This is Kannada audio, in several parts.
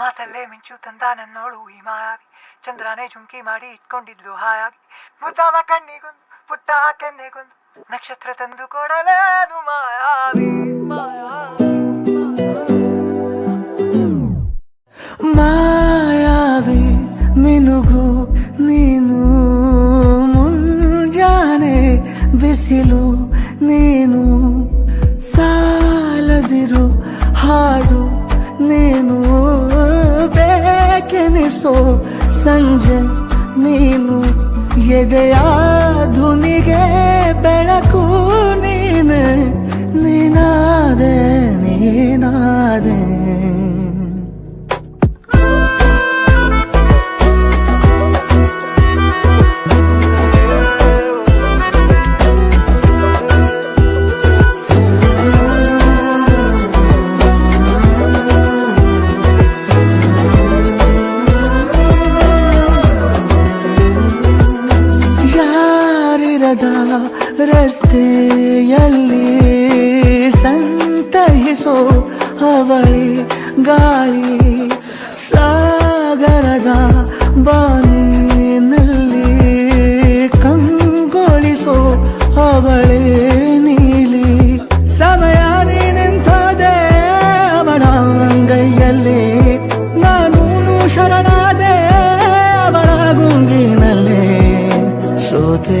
ಮಾತಲ್ಲೇ ಮಿಂಚು ತಂದ ನನ್ನೋಳು ಈ ಮಾಯಾವಿ ಚಂದ್ರನೇ ಜುಂಕಿ ಮಾಡಿ ಇಟ್ಕೊಂಡಿದ್ಲು ಹಾಯಾಗಿ. ಮುದ್ದಾದ ಕಣ್ಣಿಗೊಂದು, ಪುಟ್ಟ ಕೆನ್ನೆಗೊಂದು, ನಕ್ಷತ್ರ ತಂದು ಕೊಡಲೇನು ಮಾಯಾವಿ. ಮಾಯಾವಿ, ಮಿನುಗು ನೀನು, ಮುಂಜಾನೆ ಬಿಸಿಲು ನೀನು ಬೇಕೆನಿಸೋ ಸಂಜೆ ನೀನು ಎದೆಯ ಧುನಿಗೆ ಬೆಳಕು ನೀನೆ. ಯಾರಿರದ ರಸ್ತೆಯಲ್ಲಿ ಸಂತಹಿಸೋ ಅವಳಿ ಗಾಳಿ ಸಾಗರದ ಬಾನಿನಲ್ಲಿ ಕಂಗೊಳಿಸೋ ಅವಳಿ ನೀಲಿ ಸಮಯ ನಿಂತೋದೆ ಅವಳ ಅಂಗೈಯಲ್ಲಿ ನಾನು ಶರಣಾದೆ ಅವಳ ಗುಂಗಿನಲ್ಲಿ ಸೋತೆ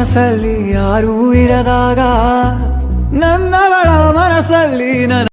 ಕನಸಲ್ಲಿ ಯಾರೂ ಇರದಾಗ ನನ್ನವಳ ಮನಸ್ಸಲ್ಲಿ ನನ್ನ